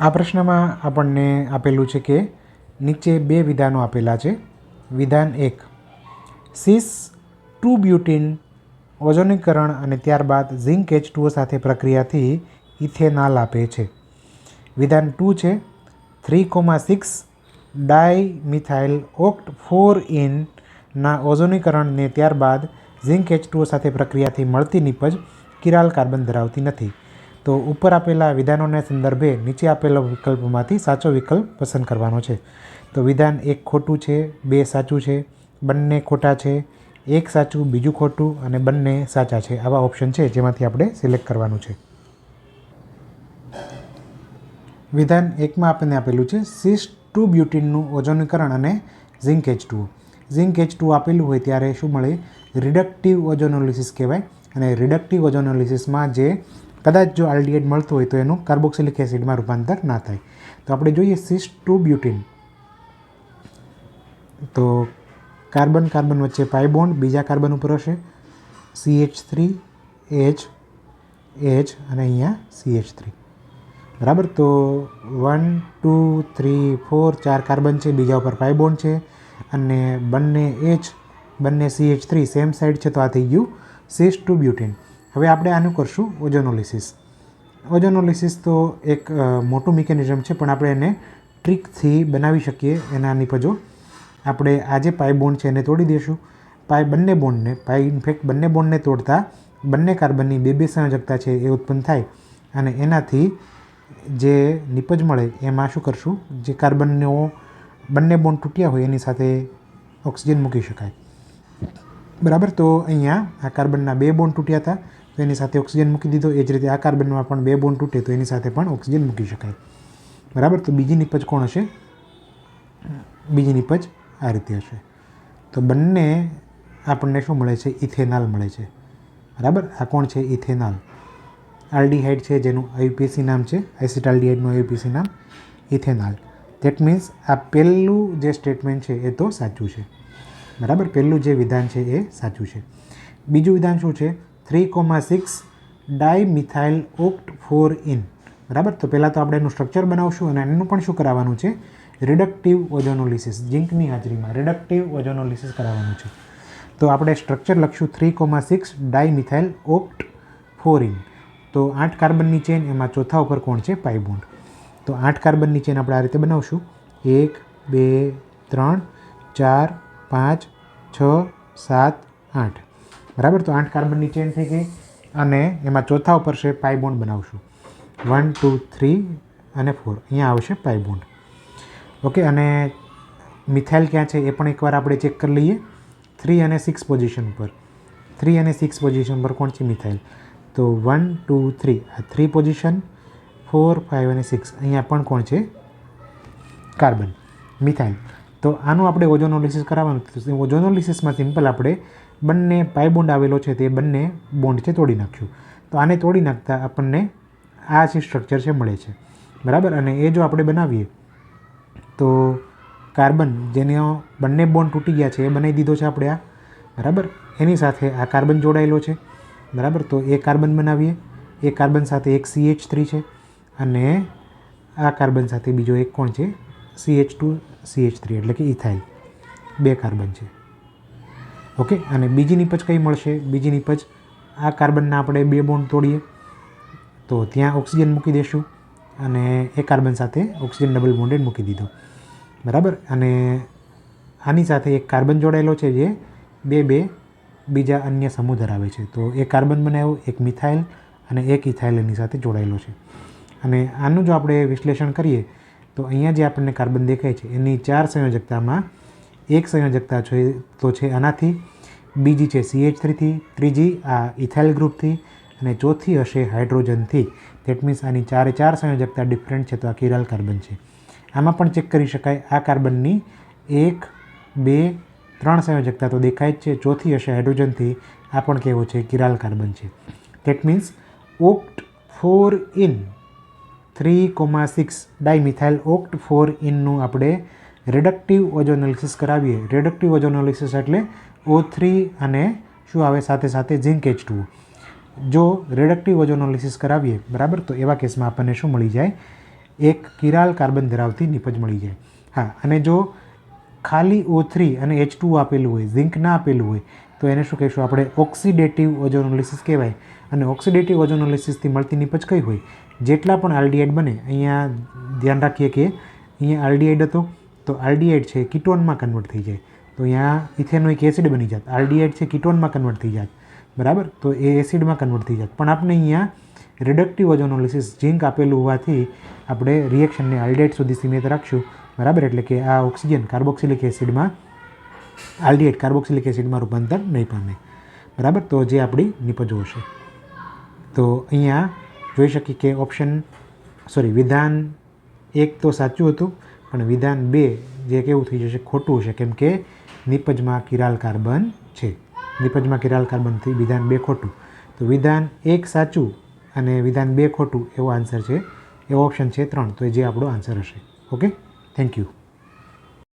આ પ્રશ્નમાં આપણને આપેલું છે કે નીચે બે વિધાનો આપેલા છે. વિધાન એક સીસ ટુ બ્યુટીન ઓઝોનીકરણ અને ત્યારબાદ ઝિંક એચ ટુઓ સાથે પ્રક્રિયાથી ઇથેનાલ આપે છે. વિધાન ટુ છે, three comma six di methyl oct four ઇનના ઓઝોનીકરણને ત્યારબાદ ઝિંક એચ ટુઓ સાથે પ્રક્રિયાથી મળતી નિપજ કિરાલ કાર્બન ધરાવતી નથી. તો ઉપર આપેલા વિધાનોના સંદર્ભે નીચે આપેલા વિકલ્પોમાંથી સાચો વિકલ્પ પસંદ કરવાનો છે. તો વિધાન એક ખોટું છે, બે સાચું છે, બંને ખોટા છે, એક સાચું, બીજું ખોટું અને બંને સાચા છે. આવા ઓપ્શન છે જેમાંથી આપણે સિલેક્ટ કરવાનું છે. વિધાન એકમાં આપણને આપેલું છે સિસ ટુ બ્યુટીનનું ઓઝોનીકરણ અને zinc H two zinc H two આપેલું હોય ત્યારે શું મળે? રિડક્ટિવ ઓઝોનોલિસિસ કહેવાય. અને રિડક્ટિવ ઓઝોનોલિસિસમાં જે કદાચ જો આલ્ડિહાઇડ મળતું હોય તો એનું કાર્બોક્સિલિક એસિડમાં રૂપાંતર ના થાય. તો આપણે જોઈએ સિસ ટુ બ્યુટીન તો કાર્બન કાર્બન વચ્ચે પાઈ બોન્ડ, બીજા કાર્બન ઉપર હશે. C H three H H અને અહીંયા સી એચ થ્રી બરાબર? તો વન ટુ થ્રી ફોર ચાર કાર્બન છે, બીજા ઉપર પાઈ બોન્ડ છે. અને બંને એચ બંને C H three same side છે, તો આ થઈ ગયું સિસ ટુ બ્યુટીન હવે આપણે આનું કરશું ઓજોનોલિસિસ. ઓજોનોલિસિસ તો એક મોટું મિકેનિઝમ છે, પણ આપણે એને ટ્રીકથી બનાવી શકીએ એના નિપજો. આપણે આ જે પાઈ બોન્ડ છે એને તોડી દઈશું પાઈ બંને બોન્ડને પાઈ ઇનફેક્ટ બંને બોન્ડને તોડતા બંને કાર્બનની બે બે સંયોજકતા છે એ ઉત્પન્ન થાય. અને એનાથી જે નિપજ મળે એમાં શું કરશું? જે કાર્બનનો બંને બોન્ડ તૂટ્યા હોય એની સાથે ઓક્સિજન મૂકી શકાય. બરાબર? તો અહીંયા આ કાર્બનના બે બોન્ડ તૂટ્યા હતા. તો એની સાથે ઓક્સિજન મૂકી દીધો. એ જ રીતે આ કાર્બનમાં પણ બે બોન્ડ તૂટે તો એની સાથે પણ ઓક્સિજન મૂકી શકાય. બરાબર? તો બીજી નિપજ કોણ હશે? બીજી નિપજ આ રીતે હશે. તો બંને આપણને શું મળે છે? ઇથેનાલ મળે છે. બરાબર? આ કોણ છે? ઇથેનાલ. આલ્ડીહાઇડ છે જેનું આયુપીએસી નામ છે. એસિટાલ્ડીહાઇડનું આયુપીએસી નામ ઇથેનાલ. દેટ મીન્સ આ પહેલું જે સ્ટેટમેન્ટ છે એ તો સાચું છે. બરાબર? પહેલું જે વિધાન છે એ સાચું છે. બીજું વિધાન શું છે? Three comma six di methyl oct four ene. બરાબર? તો પહેલાં તો આપણે એનું સ્ટ્રક્ચર બનાવશું અને એનું પણ શું કરાવવાનું છે? રિડક્ટિવ ઓઝોનોલિસિસ જિંકની હાજરીમાં રિડક્ટિવ ઓઝોનોલિસિસ કરાવવાનું છે. તો આપણે સ્ટ્રક્ચર લખશું three comma six di methyl oct four ene. તો આઠ કાર્બનની ચેન, એમાં ચોથા ઉપર કોણ છે? Pi bond. તો આઠ કાર્બનની ચેન આપણે આ રીતે બનાવશું. એક, બે, ત્રણ, ચાર, પાંચ, છ, સાત, આઠ. બરાબર? તો આઠ કાર્બનની ચેન થઈ ગઈ અને એમાં ચોથા ઉપર છે પાઈ બોન્ડ બનાવશું. વન ટુ થ્રી અને ફોર અહીંયા આવશે પાઈ બોન્ડ ઓકે અને મિથાઇલ ક્યાં છે એ પણ એકવાર આપણે ચેક કરી લઈએ. થ્રી અને સિક્સ પોઝિશન પર. થ્રી અને સિક્સ પોઝિશન પર કોણ છે મિથાઇલ? તો વન ટુ થ્રી આ થ્રી પોઝિશન ફોર ફાઇવ અને સિક્સ અહીંયા પણ કોણ છે? Carbon methyl. તો આનું આપણે ઓઝોનોલિસિસ કરાવવાનું. ઓઝોનોલિસિસમાં સિમ્પલ આપણે બંને પાઈ બોન્ડ આવેલો છે તે બંને બોન્ડ છે તોડી નાખશું તો આને તોડી નાખતા આપણને આ જે સ્ટ્રક્ચર છે મળે છે. બરાબર? અને એ જો આપણે બનાવીએ, તો કાર્બન જેનો બંને બોન્ડ તૂટી ગયા છે એ બનાવી દીધો છે આપણે આ. બરાબર? એની સાથે આ કાર્બન જોડાયેલો છે. બરાબર? તો એ કાર્બન બનાવીએ. એ કાર્બન સાથે એક સી એચ થ્રી છે અને આ કાર્બન સાથે બીજો એક કોણ છે? C H two C H three એટલે કે ઇથાઇલ બે કાર્બન છે. ઓકે? અને બીજી નીપજ કઈ મળશે? બીજી નીપજ આ કાર્બનના આપણે બે બોન્ડ તોડીએ. તો ત્યાં ઓક્સિજન મૂકી દઈશું અને એ કાર્બન સાથે ઓક્સિજન ડબલ બોન્ડેડ મૂકી દીધો. બરાબર? અને આની સાથે એક કાર્બન જોડાયેલો છે જે બે બે બીજા અન્ય સમૂહ ધરાવે છે. તો એ કાર્બન બનાવ્યો, એક મિથાઇલ અને એક ઇથાઇલ એની સાથે જોડાયેલો છે. અને આનું જો આપણે વિશ્લેષણ કરીએ, તો અહીંયા જે આપણને કાર્બન દેખાય છે, એની ચાર સંયોજકતામાં એક સંયોજકતા છે તો છે આનાથી. બીજી છે સી એચ થ્રીથી ત્રીજી આ ઇથાઇલ ગ્રુપથી. અને ચોથી હશે હાઇડ્રોજનથી. દેટ મીન્સ આની ચારે ચાર સંયોજકતા ડિફરન્ટ છે તો આ કિરાલ કાર્બન છે. આમાં પણ ચેક કરી શકાય. આ કાર્બનની એક, બે, ત્રણ સંયોજકતા તો દેખાય જ છે. ચોથી હશે હાઇડ્રોજનથી. આ પણ કેવો છે? કિરાલ કાર્બન છે. That means oct four ene three comma six dimethyl oct four ઇનનું આપણે રિડક્ટિવ ઓઝોનોલિસિસ કરાવીએ. રિડક્ટિવ ઓઝોનોલિસિસ એટલે ઓ થ્રી અને શું આવે સાથે સાથે ઝિંક એચ ટુ જો રિડક્ટિવ ઓઝોનોલિસિસ કરાવીએ, બરાબર? તો એવા કેસમાં આપણને શું મળી જાય? એક કિરાલ કાર્બન ધરાવતી નિપજ મળી જાય. હા, અને જો ખાલી ઓ થ્રી અને એચ ટુ આપેલું હોય ઝિંક ના આપેલું હોય, તો એને શું કહીશું આપણે? ઓક્સિડેટિવ ઓઝોનોલિસિસ કહેવાય. અને ઓક્સિડેટિવ ઓઝોનોલિસિસથી મળતી નિપજ કઈ હોય? જેટલા પણ આરડીઆઈડ બને, અહીંયા ધ્યાન રાખીએ કે અહીંયા આરડીઆઈડ હતો. તો આરડીએડ છે કિટોનમાં કન્વર્ટ થઈ જાય. તો અહીંયા ઇથેનોઇક એસિડ બની જાત. આરડીએડ છે કિટોનમાં કન્વર્ટ થઈ જાત. બરાબર? તો એ એસિડમાં કન્વર્ટ થઈ જાત. પણ આપણે અહીંયા રિડક્ટિવ ઓઝોનોલિસિસ ઝીંક આપેલું હોવાથી આપણે રિએક્શનને આલ્ડેટ સુધી સીમિત રાખશું. બરાબર? એટલે કે આ ઓક્સિજન કાર્બોક્સિલિક એસિડમાં આલ્ડીહાઇડ કાર્બોક્સિલિક એસિડમાં રૂપાંતર નહીં પામે. બરાબર? તો જે આપણી નિપજો હશે. તો અહીંયા જોઈ શકીએ કે ઓપ્શન સોરી વિધાન એક તો સાચું હતું. પણ વિધાન બે જે કેવું થઈ જશે, ખોટું છે કેમ કે નિપજમાં કિરાલ કાર્બન છે. નિપજમાં કિરાલ કાર્બનથી વિધાન બે ખોટું. તો વિધાન એક સાચું અને વિધાન બે ખોટું એવો આન્સર છે. એવો ઓપ્શન છે ત્રણ. તો એ જે આપણો આન્સર હશે. Okay thank you